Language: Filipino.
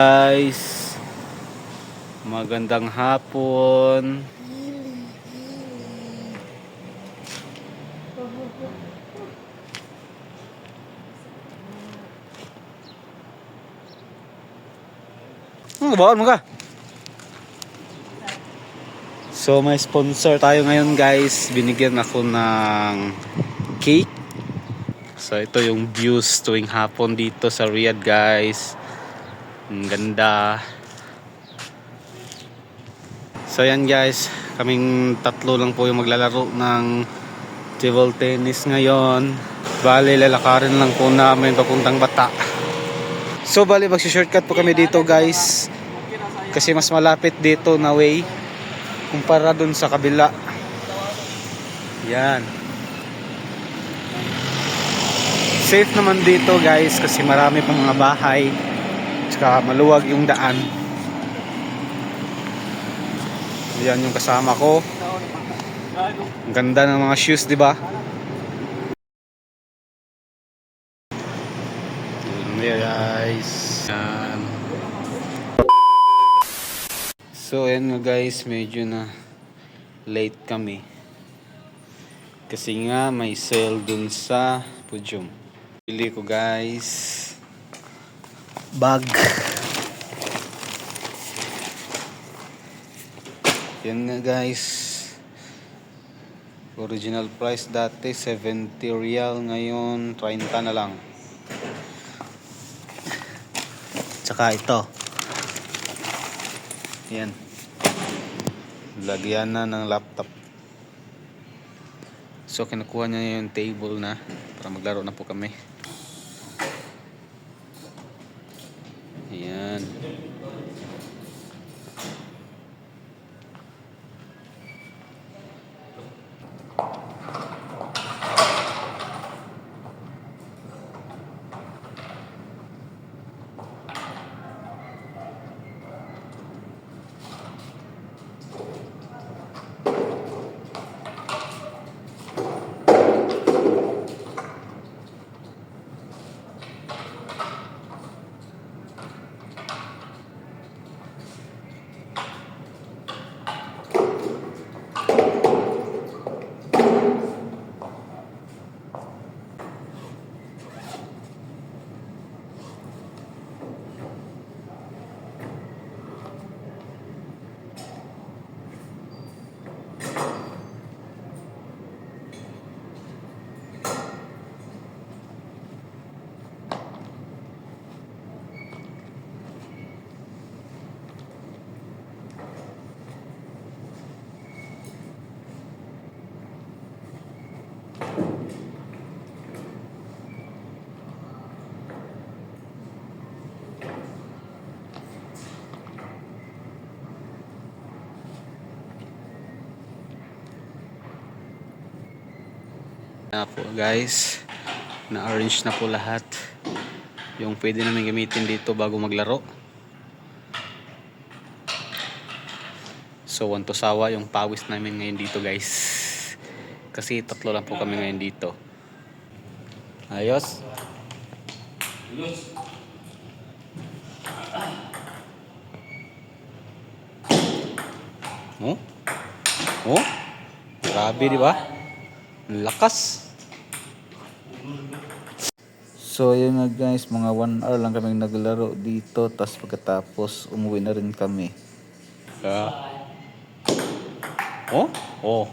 Guys, magandang hapon. Hmm, bawal mo ka. So may sponsor tayo ngayon guys. Binigyan ako ng cake. So ito yung views tuwing hapon dito sa Riyadh guys. Ang ganda. So yan guys, kaming tatlo lang po yung maglalaro ng table tennis ngayon. Bali, lalakarin lang po namin papuntang bata. So bali, magsi-shortcut po kami dito guys. Kasi mas malapit dito na way kumpara dun sa kabila. Yan. Safe naman dito guys kasi marami pang mga bahay. Tsaka maluwag yung daan. Yan yung kasama ko. Ang ganda ng mga shoes, di ba? Yun guys. Yan. So ayan nga guys, medyo na late kami. Kasi nga may sale dun sa Pujum. Pili ko guys. Bag. Yan nga guys. Original price dati 70 real ngayon 30 na lang. Tsaka ito. Yan. Lagyan na ng laptop. So kinukuha niya yung table na para maglaro na po kami. Amen. Na po guys, na-arrange na po lahat yung pwede namin gamitin dito bago maglaro. So, want to sawa yung pawis namin ngayon dito guys. Kasi tatlo lang po kami ngayon dito. Ayos. Oh? Oh? Grabe, di ba? Lakas. So yun nga guys, mga 1 hour lang kami naglaro dito tapos pagkatapos umuwi na rin kami. Ah. Oh? Oh.